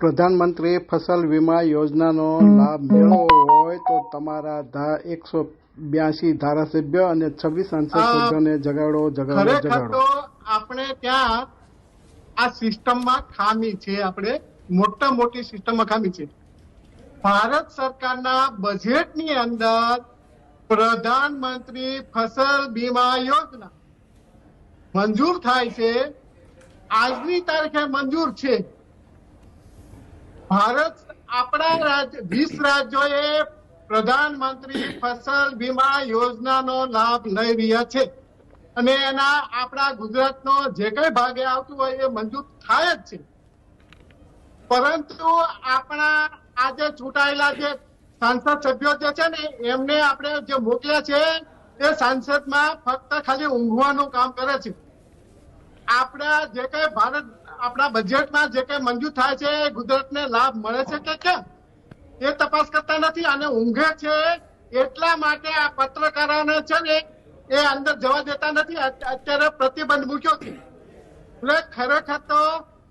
પ્રધાનમંત્રી ફસલ વીમા યોજનાનો લાભ મેળવવો હોય તો તમારા એકસો બ્યાસી ધારાસભ્ય અને છવ્વીસ સંસદ સભ્યોને જગાડો જગાડો જગાડો. તો આપણે ત્યાં આ સિસ્ટમમાં ખામી છે. આપણે મોટા મોટી સિસ્ટમમાં ખામી છે. ભારત સરકારના બજેટની અંદર પ્રધાનમંત્રી ફસલ બીમા યોજના મંજૂર થાય છે. આજની તારીખે મંજૂર છે. ભારત આપણા રાજ્ય વીસ રાજ્યોએ પ્રધાનમંત્રી ફસલ બીમા યોજનાનો લાભ લઈ રહ્યા છે. અને એના આપણા ગુજરાતનો જે કઈ ભાગે આવતું હોય એ મંજૂર થાય જ છે. પરંતુ આપણા આજે ચૂંટાયેલા જે સાંસદ સભ્યો જે છે ને, એમને આપણે જે મોકલ્યા છે, એ સાંસદમાં ફક્ત ખાલી ઊંઘવાનું કામ કરે છે. આપણા જે કઈ ભારત, આપણા બજેટમાં જે કઈ મંજૂર થાય છે, એ ગુજરાતને લાભ મળે છે કે કેમ? એ તપાસ કરતા નથી અને ઊંઘે છે એટલા માટે આ પત્રકારોને છે ને એ અંદર જવા દેતા નથી. અત્યારે પ્રતિબંધ મૂક્યો છે. એટલે ખરેખર તો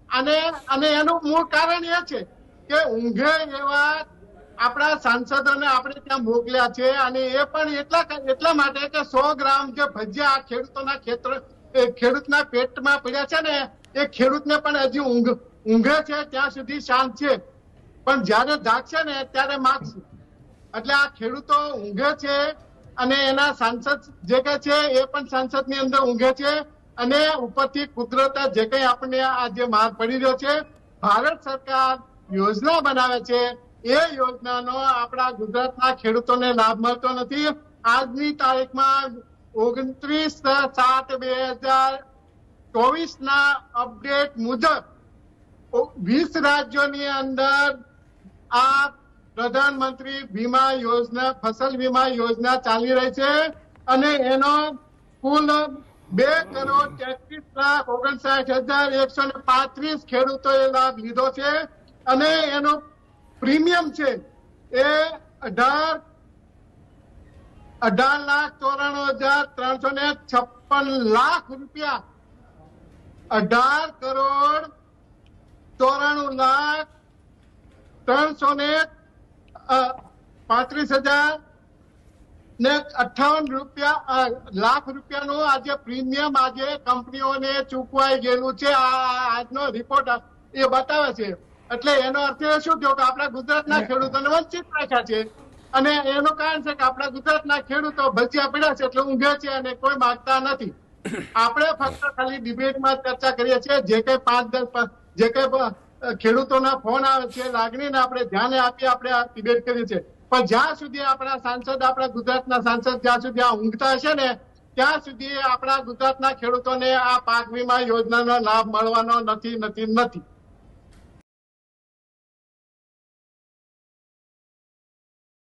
અને અને એનું મૂળ કારણ એ છે કે ઊંઘે એવા આપણા સાંસદોને આપણે ત્યાં મોકલ્યા છે અને એ પણ એટલા એટલા માટે કે સો ગ્રામ જે ભજીયા ખેડૂતોના ખેતર ખેડૂતના પેટમાં પડ્યા છે ને, એ ખેડૂતને પણ હજી ઊંઘ, ઊંઘે છે, ત્યાં સુધી શાંત છે. પણ જયારે જાગશે ને, ત્યારે માગશે. એટલે આ ખેડૂતો ઊંઘે છે અને એના સાંસદ જે કઈ છે, એ પણ સાંસદની અંદર ઊંઘે છે અને ઉપરથી કુદરત જે કઈ આપણને આ જે માર પડી રહ્યો છે, ભારત સરકાર યોજના બનાવે છે. એ યોજનાનો આપણા ગુજરાતના ખેડૂતોને લાભ મળતો નથી. આજની તારીખમાં ઓગણત્રીસ સાત બે હજાર ચોવીસ ના અપડેટ મુજબ વીસ રાજ્યોની અંદર આ પ્રધાનમંત્રી વીમા યોજના, ફસલ વીમા યોજના ચાલી રહી છે અને એનો કુલ બે કરોડ તેત્રીસ લાખ ઓગણસાઠ હજાર એકસો ને પાંત્રીસ ખેડૂતોએ લાભ લીધો છે અને એનો પ્રીમિયમ છે એ અઢાર અઢાર લાખ ચોરાણું હજાર ત્રણસો ને છપ્પન લાખ રૂપિયા. અઢાર કરોડ ચોરાણું લાખ ત્રણસો ને પાંત્રીસ હજાર ને અઠાવન રૂપિયા લાખ રૂપિયાનું આજે પ્રીમિયમ આજે કંપનીઓને ચૂકવાઈ ગયેલું છે. આ આ આજનો રિપોર્ટ એ બતાવે છે. એટલે એનો અર્થ એ શું થયો કે આપણા ગુજરાતના ખેડૂતોને વંચિત રાખ્યા છે. અને એનું કારણ છે કે આપણા ગુજરાતના ખેડૂતો ભજીયા પીડા છે એટલે ઊંઘે છે અને કોઈ માંગતા નથી. આપણે ફક્ત ખાલી ડિબેટમાં ચર્ચા કરીએ છીએ. જે કઈ પાંચ દસ જે કઈ ખેડૂતોના ફોન આવે છે, લાગણીને આપણે ધ્યાને આપી આપણે ડિબેટ કરીએ છીએ. પણ જ્યાં સુધી આપણા સાંસદ, આપણા ગુજરાતના સાંસદ જ્યાં સુધી આ ઊંઘતા હશે ને, ત્યાં સુધી આપણા ગુજરાતના ખેડૂતોને આ પાક વીમા યોજનાનો લાભ મળવાનો નથી નથી નથી.